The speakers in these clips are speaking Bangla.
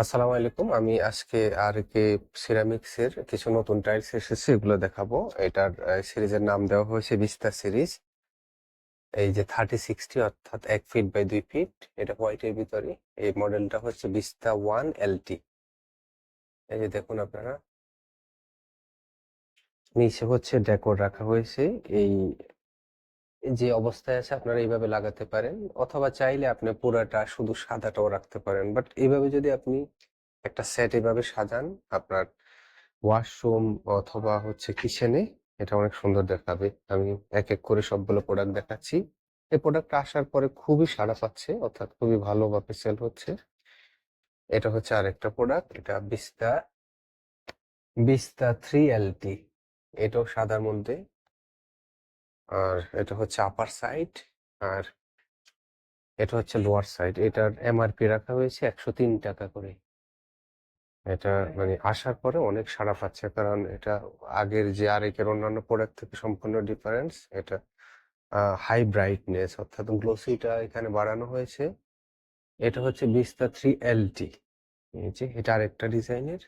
আসসালামু আলাইকুম। আমি আজকে আর কে সিরামিক্স এর কিছু নতুন টাইলস এসেছে, এগুলো দেখাবো। এটার সিরিজের নাম দেওয়া হয়েছে বিস্তা সিরিজ এই যে থার্টি সিক্সটি অর্থাৎ এক ফিট বাই দুই ফিট এটা হোয়াইটের ভিতরে। এই মডেলটা হচ্ছে বিস্তা ওয়ান এলটি এই যে দেখুন আপনারা। নিচে হচ্ছে ডেকোর রাখা হয়েছে। এই যে অবস্থায় আছে আপনারা এইভাবে লাগাতে পারেন, অথবা চাইলে আপনি পুরাটা শুধু সাদাটাও রাখতে পারেন। বাট এইভাবে যদি আপনি একটা সেট এভাবে সাজান, আপনার ওয়াশরুম অথবা হচ্ছে কিচেনে, এটা অনেক সুন্দর দেখাবে। আমি এক এক করে সবগুলো প্রোডাক্ট দেখাচ্ছি। এই প্রোডাক্টটা আসার পরে খুবই সাড়া পাচ্ছে, অর্থাৎ খুবই ভালোভাবে সেল হচ্ছে। এটা হচ্ছে আরেকটা প্রোডাক্ট এটা বিস্তা বিস্তা থ্রি এল এলটি এটাও সাদার মধ্যে। আর এটা হচ্ছে আপার সাইড আর এটা হচ্ছে লোয়ার সাইড এটার এমআরপি রাখা হয়েছে একশো তিন টাকা করে। এটা মানে আসার পরে অনেক সাড়া পাচ্ছে কারণ এটা আগের যে আরেকের অন্যান্য প্রোডাক্ট থেকে সম্পূর্ণ ডিফারেন্স এটা হাই ব্রাইটনেস অর্থাৎ গ্লোসিটা এখানে বাড়ানো হয়েছে। এটা হচ্ছে বিস্তা থ্রি এলটি এই যে এটা আরেকটা ডিজাইনের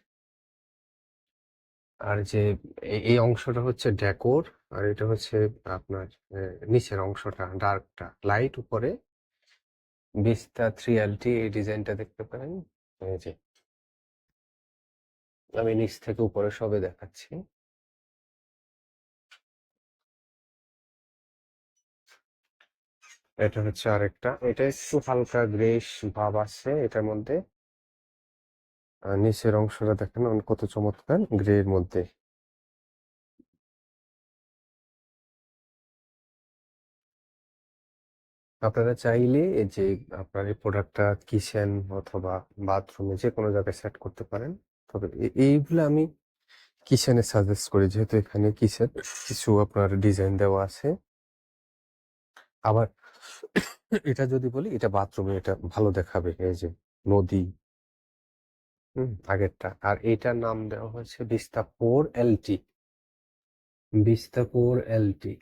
আর যে এই অংশটা হচ্ছে ডেকোর আর এটা হচ্ছে আপনার নিচের অংশটা ডার্কটা লাইট উপরে। বিস্তা থ্রি এলটি এই ডিজাইনটা দেখতে পারেন। যে। আমি নিচ থেকে উপরে সবে দেখাচ্ছি। এটা হচ্ছে আরেকটা। এটা একটু হালকা গ্রেস ভাব আছে এটার মধ্যে। নিচের অংশটা দেখেন কত চমৎকার গ্রে এর মধ্যে। আপনারা চাইলে এই যে আপনার এই প্রোডাক্টটা কিচেন অথবা বাথরুমে যে কোনো জায়গায় সেট করতে পারেন। তবে এইগুলো আমি কিচেনে সাজেস্ট করি, যেহেতু এখানে কিচেন কিছু আপনার ডিজাইন দেওয়া আছে। আবার এটা যদি বলি, এটা বাথরুমে এটা ভালো দেখাবে, এই যে নদী। হুম, আগেরটা। আর এটার নাম দেওয়া হয়েছে বিস্তাপুর এলটি। বিস্তাপুর এলটি।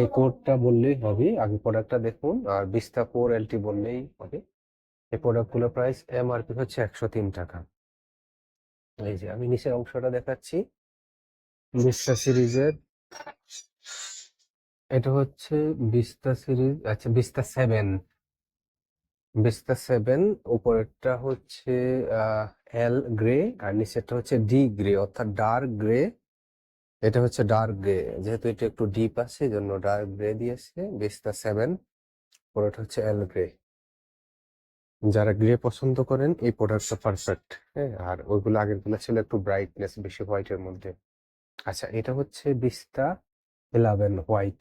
এই কোডটা বললেই হবে। আগে প্রোডাক্টটা দেখুন, আর বিস্তাপুর এলটি বললেই হবে। এই প্রোডাক্টগুলোর প্রাইস এমআরপি হচ্ছে একশো তিন টাকা। এই যে আমি নিচের অংশটা দেখাচ্ছি। বিস্তা সিরিজের এটা হচ্ছে বিস্তা সিরিজ আচ্ছা বিস্তা সেভেন বিস্তা সেভেন উপরেরটা হচ্ছে এল গ্রে আর নিচেরটা হচ্ছে ডি গ্রে অর্থাৎ ডার্ক গ্রে এটা হচ্ছে ডার্ক গ্রে যেহেতু এটা একটু ডিপ আছে এই জন্য ডার্ক গ্রে দিয়েছে। বিস্তা সেভেন পরেরটা হচ্ছে এল গ্রে যারা গ্রে পছন্দ করেন, এই প্রোডাক্টটা পারফেক্ট হ্যাঁ? আর ওইগুলো আগেরগুলো ছিল একটু ব্রাইটনেস বেশি হোয়াইটের মধ্যে। আচ্ছা এটা হচ্ছে বিস্তা ইলেভেন হোয়াইট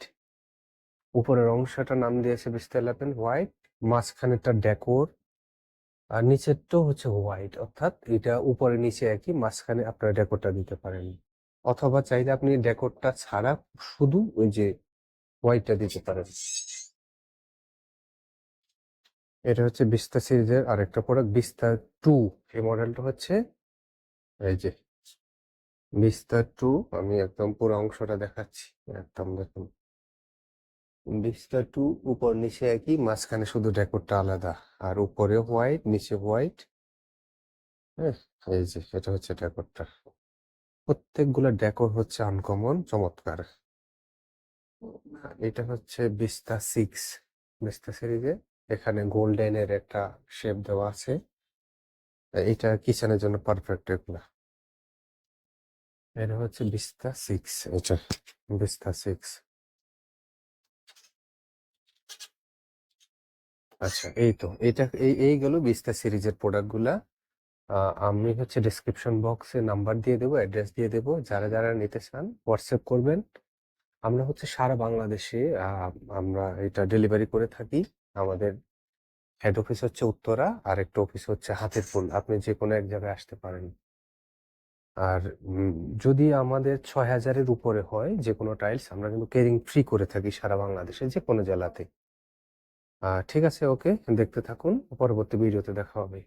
উপরের অংশটা নাম দিয়েছে বিস্তা ইলেভেন হোয়াইট মাঝখানেরটা ডেকোর আর নিচেরটাও হচ্ছে হোয়াইট অর্থাৎ এটা উপরে নিচে একই, মাঝখানে আপনারা ডেকোরটা দিতে পারেন। অথবা চাইলে আপনি ডেকোরটা ছাড়া শুধু ওই যে হোয়াইটটা দিতে পারেন। এটা হচ্ছে বিস্তা সিরিজের আরেকটা প্রোডাক্ট বিস্তা টু এই মডেলটা হচ্ছে এই যে বিস্তা টু আমি একদম পুরো অংশটা দেখাচ্ছি। একদম দেখুন। বিস্তা টু উপর নিচে একই, মাঝখানে শুধু ডেকোরটা আলাদা। আর উপরে হোয়াইট, নিচে হোয়াইট। হ্যাঁ এই যে, এটা হচ্ছে ডেকোরটা। প্রত্যেকগুলো ডেকোর হচ্ছে আনকমন চমৎকার। এটা হচ্ছে বিস্তা সিক্স বিস্তা সিরিজে এখানে গোল্ডেনের একটা শেপ দেওয়া আছে। এটা কিচেনের জন্য পারফেক্ট এগুলা। এটা হচ্ছে বিস্তা সিক্স এটা বিস্তা সিক্স আচ্ছা এই তো এটা এই এই গেল বিস্তা সিরিজের প্রোডাক্টগুলা। আহ, আমি হচ্ছে ডিসক্রিপশন বক্সে নাম্বার দিয়ে দেবো অ্যাড্রেস দিয়ে দেবো। যারা যারা নিতে চান হোয়াটসঅ্যাপ করবেন। আমরা হচ্ছে সারা বাংলাদেশে আমরা এটা ডেলিভারি করে থাকি। আমাদের হেড অফিস হচ্ছে উত্তরা, আর একটা অফিস হচ্ছে হাতের ফুল আপনি যে কোনো এক জায়গায় আসতে পারেন। আর যদি আমাদের ছয় হাজারের উপরে হয় যে কোনো টাইলস আমরা কিন্তু কেরিং ফ্রি করে থাকি সারা বাংলাদেশে যে কোনো জেলাতে ঠিক আছে, ওকে? দেখতে থাকুন। পরবর্তী ভিডিওতে দেখা হবে।